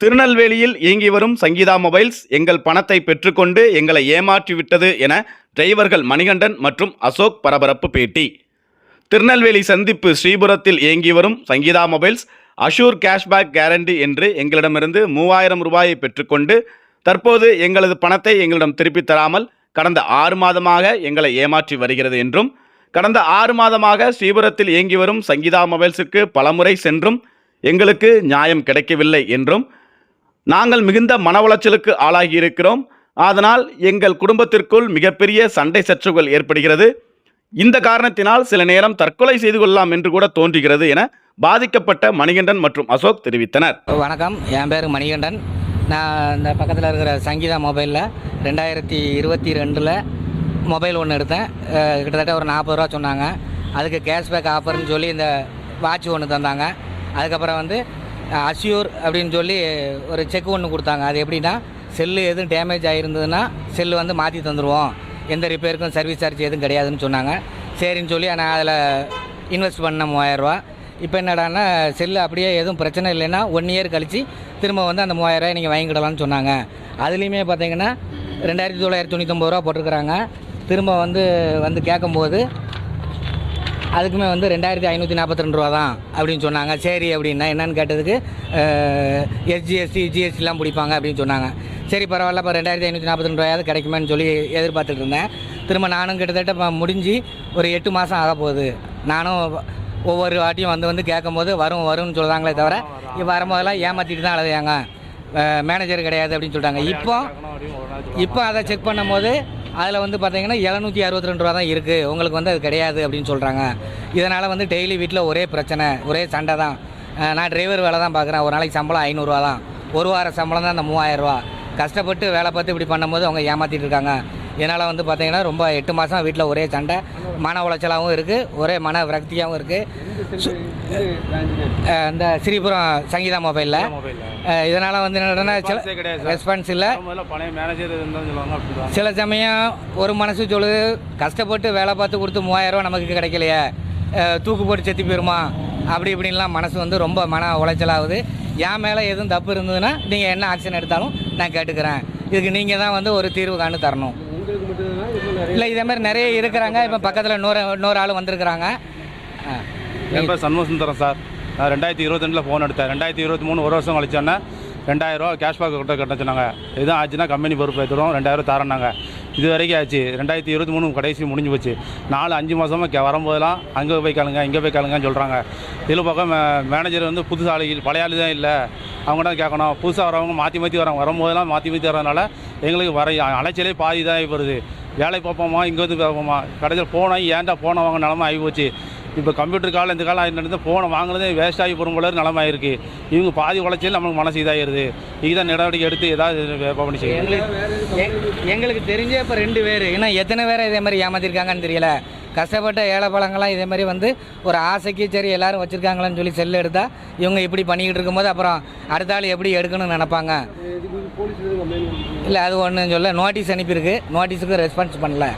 திருநெல்வேலியில் இயங்கி வரும் சங்கீதா மொபைல்ஸ் எங்கள் பணத்தை பெற்றுக்கொண்டு எங்களை ஏமாற்றிவிட்டது என டிரைவர்கள் மணிகண்டன் மற்றும் அசோக் பரபரப்பு பேட்டி. திருநெல்வேலி சந்திப்பு ஸ்ரீபுரத்தில் இயங்கி வரும் Sangeetha mobiles assure cashback guarantee என்று எங்களிடமிருந்து மூவாயிரம் ரூபாயை பெற்றுக்கொண்டு தற்போது எங்களது பணத்தை எங்களிடம் திருப்பித் தராமல் கடந்த ஆறு மாதமாக எங்களை ஏமாற்றி வருகிறது என்றும் கடந்த ஆறு மாதமாக ஸ்ரீபுரத்தில் இயங்கி வரும் சங்கீதா மொபைல்ஸுக்கு பலமுறை சென்றும் எங்களுக்கு நியாயம் கிடைக்கவில்லை என்றும் நாங்கள் மிகுந்த மன உளைச்சலுக்கு ஆளாகியிருக்கிறோம். அதனால் எங்கள் குடும்பத்திற்குள் மிகப்பெரிய சண்டை சச்சுகள் ஏற்படுகிறது. இந்த காரணத்தினால் சில நேரம் தற்கொலை செய்து கொள்ளலாம் என்று கூட தோன்றுகிறது என பாதிக்கப்பட்ட மணிகண்டன் மற்றும் அசோக் தெரிவித்தனர். வணக்கம். என் பேர் மணிகண்டன். நான் இந்த பக்கத்தில் இருக்கிற சங்கீதா மொபைலில் ரெண்டாயிரத்தி இருபத்தி ரெண்டில் மொபைல் ஒன்று எடுத்தேன். கிட்டத்தட்ட ஒரு நாற்பது ரூபா சொன்னாங்க. அதுக்கு கேஷ்பேக் ஆஃபர்னு சொல்லி இந்த வாட்ச் ஒன்று தந்தாங்க. அதுக்கப்புறம் வந்து அஷ்யூர் அப்படின்னு சொல்லி ஒரு செக் ஒன்று கொடுத்தாங்க. அது எப்படின்னா செல்லு எதுவும் டேமேஜ் ஆகிருந்ததுன்னா செல்லு வந்து மாற்றி தந்துடுவோம் எந்த ரிப்பேருக்கும் சர்வீஸ் சார்ஜ் எதுவும் கிடையாதுன்னு சொன்னாங்க. சரின்னு சொல்லி நான் அதில் இன்வெஸ்ட் பண்ண மூவாயிரரூவா இப்போ என்னடான்னா செல்லு அப்படியே எதுவும் பிரச்சனை இல்லைன்னா ஒன் இயர் கழித்து திரும்ப வந்து அந்த மூவாயிரரூவா நீங்கள் வாங்கிக்கிடலாம்னு சொன்னாங்க. அதுலேயுமே பார்த்தீங்கன்னா ரெண்டாயிரத்தி தொள்ளாயிரத்தி தொண்ணூற்றம்பது ரூபா போட்டிருக்கிறாங்க. திரும்ப வந்து வந்து கேட்கும்போது அதுக்குமே வந்து ரெண்டாயிரத்தி ஐநூற்றி நாற்பத்தி ரெண்டு ரூபா தான் அப்படின்னு சொன்னாங்க. சரி அப்படின்னா என்னன்னு கேட்டதுக்கு எஸ்ஜிஎஸ்டி ஜிஎஸ்டிலாம் பிடிப்பாங்க அப்படின்னு சொன்னாங்க. சரி பரவாயில்ல இப்போ ரெண்டாயிரத்தி ஐநூற்றி நாற்பத்தி ரெண்டு ரூபாயாவது கிடைக்குமேன்னு சொல்லி எதிர்பார்த்துட்டு இருந்தேன். திரும்ப நானும் கிட்டத்தட்ட இப்போ முடிஞ்சு ஒரு எட்டு மாதம் ஆக போகுது. நானும் ஒவ்வொரு வாட்டியும் வந்து வந்து கேட்கும்போது வரும் வரும்னு சொல்கிறாங்களே தவிர இப்போ வரும்போதெல்லாம் ஏமாற்றிட்டு தான் அழுதையாங்க மேனேஜர் கிடையாது அப்படின்னு சொல்லிட்டாங்க இப்போ இப்போ அதை செக் பண்ணும்போது அதில் வந்து பார்த்தீங்கன்னா எழுநூற்றி அறுபத்தி ரெண்டு ரூபா தான் இருக்குது உங்களுக்கு வந்து அது கிடையாது அப்படின்னு சொல்கிறாங்க இதனால் வந்து டெய்லி வீட்டில் ஒரே பிரச்சனை ஒரே சண்டை தான். நான் டிரைவர் வேலை தான் பார்க்குறேன் ஒரு நாளைக்கு சம்பளம் ஐநூறுரூவா தான் ஒரு வார சம்பளம் தான் அந்த மூவாயிரரூவா கஷ்டப்பட்டு வேலை பார்த்து இப்படி பண்ணும்போது அவங்க ஏமாற்றிட்டு இருக்காங்க. இதனால் வந்து பார்த்தீங்கன்னா ரொம்ப எட்டு மாதம் வீட்டில் ஒரே சண்டை. மன உளைச்சலாகவும் இருக்குது ஒரே மன விரக்தியாகவும் இருக்குது இந்த ஸ்ரீபுரம் சங்கீதா மொபைலில் இதனால் வந்து என்னன்னா சில ரெஸ்பான்ஸ் இல்லை. சில சமயம் ஒரு மனசு சொல்லுது கஷ்டப்பட்டு வேலை பார்த்து கொடுத்து மூவாயிரரூவா நமக்கு கிடைக்கலையே. தூக்கு போட்டு செத்து போயிருமா? அப்படி இப்படின்லாம் மனசு வந்து ரொம்ப மன உளைச்சலாகுது. என் மேலே எதுவும் தப்பு இருந்ததுன்னா நீங்கள் என்ன ஆக்ஷன் எடுத்தாலும் நான் கேட்டுக்கிறேன். இதுக்கு நீங்கள் தான் வந்து ஒரு தீர்வு காணு தரணும். இல்லை இதே மாதிரி நிறைய இருக்கிறாங்க. இப்போ பக்கத்தில் இன்னொரு இன்னொரு ஆள் வந்திருக்கிறாங்க. என் பேர் சண்முக சுந்தரம் சார். நான் ரெண்டாயிரத்தி இருபத்தெண்டில் ஃபோன் எடுத்தேன். ரெண்டாயிரத்தி இருபத்தி மூணு ஒரு வருஷம் கழிச்சோன்னே ரெண்டாயிரரூவா கேஷ்பேக் கிட்ட கட்ட சொன்னாங்க. எதுவும் ஆச்சுன்னா கம்பெனி பொறுப்பு ஏற்றுறோம் ரெண்டாயிரம் தரேன்னாங்க இது வரைக்கும் ஆச்சு. ரெண்டாயிரத்தி இருபத்தி மூணு கடைசி முடிஞ்சு போச்சு. நாலு அஞ்சு மாதமாக வரும்போதெல்லாம் அங்கே போய் கேளுங்க இங்கே போய் கேளுங்கன்னு சொல்கிறாங்க இதில் பக்கம் மே- மேனேஜர் வந்து புதுசு ஆளு இல்ல, பழைய ஆளு தான் இல்லை. அவங்க தான் கேட்கணும். புதுசாக வரவங்க மாற்றி மாற்றி வராங்க வரும்போதெல்லாம் மாற்றி மாற்றி வரதுனால எங்களுக்கு வர அலைச்சலே பாதி தான் வருது வேலை பார்ப்போமா இங்கே வந்து பார்ப்போமா கடைசியில் போனோம் ஏன்டா போன வாங்க நிலமை ஆகி போச்சு. இப்போ கம்ப்யூட்டர் காலம் இந்த காலம் நடந்து ஃபோனை வாங்கினதே வேஸ்ட் ஆகி போகிற போல நிலம ஆயிருக்கு. இவங்க பாதி உழைச்சல் நம்மளுக்கு மனசு இதாகிடுது இதுதான் நடவடிக்கை எடுத்து ஏதாவது வேப்ப பண்ணி எங்களுக்கு எங்- எங்களுக்கு தெரிஞ்ச இப்போ ரெண்டு பேர். இன்னும் எத்தனை பேரை இதே மாதிரி ஏமாத்திருக்காங்கன்னு தெரியல. கஷ்டப்பட்ட ஏழை பழங்கள்லாம் இதே மாதிரி வந்து ஒரு ஆசைக்கு சரி எல்லாரும் வச்சுருக்காங்களான்னு சொல்லி செல் எடுத்தால் இவங்க இப்படி பண்ணிக்கிட்டு இருக்கும்போது அப்புறம் அடுத்த ஆள் எப்படி எடுக்கணும்னு நினைப்பாங்க? இல்லை அது ஒன்றும் சொல்ல நோட்டீஸ் அனுப்பியிருக்கு. நோட்டீஸுக்கு ரெஸ்பான்ஸ் பண்ணல.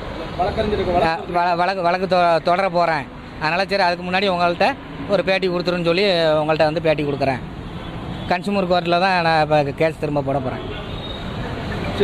வழக்கு வழக்கு தொ தொடர போகிறேன் அதனால் சரி அதுக்கு முன்னாடி உங்கள்கிட்ட ஒரு பேட்டி கொடுத்துருன்னு சொல்லி உங்கள்கிட்ட வந்து பேட்டி கொடுக்குறேன். கன்சூமர் கோர்ட்டில் தான் நான் இப்போ கேஸ் திரும்ப போட போகிறேன்